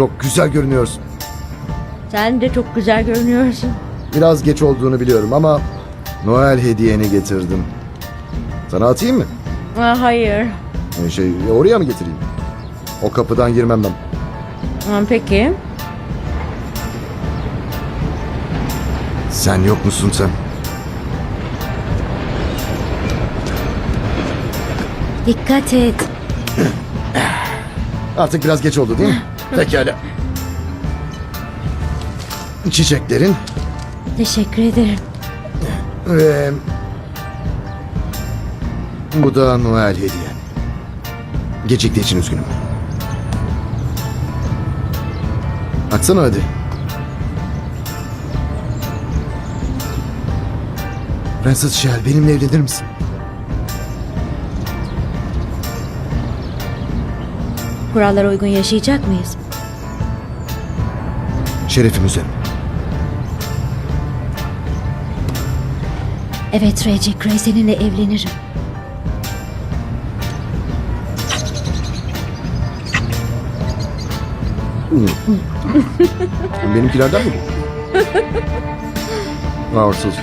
Çok güzel görünüyorsun. Sen de çok güzel görünüyorsun. Biraz geç olduğunu biliyorum ama Noel hediyeni getirdim. Sana atayım mı? Aa, hayır. Ee, Şey oraya mı getireyim? O kapıdan girmem ben. Aa, peki. Sen yok musun sen? Dikkat et. Artık biraz geç oldu değil mi? Pekala. Çiçeklerin Teşekkür ederim. ve bu da Noel hediyen. Geciktiği için üzgünüm. Atsana hadi. Francis Shell benimle evlenir misin? Kurallara uygun yaşayacak mıyız? Şerefim üzerine. Evet Reggie, Gray seninle evlenirim. Benimkilerden mi bu? Arsız.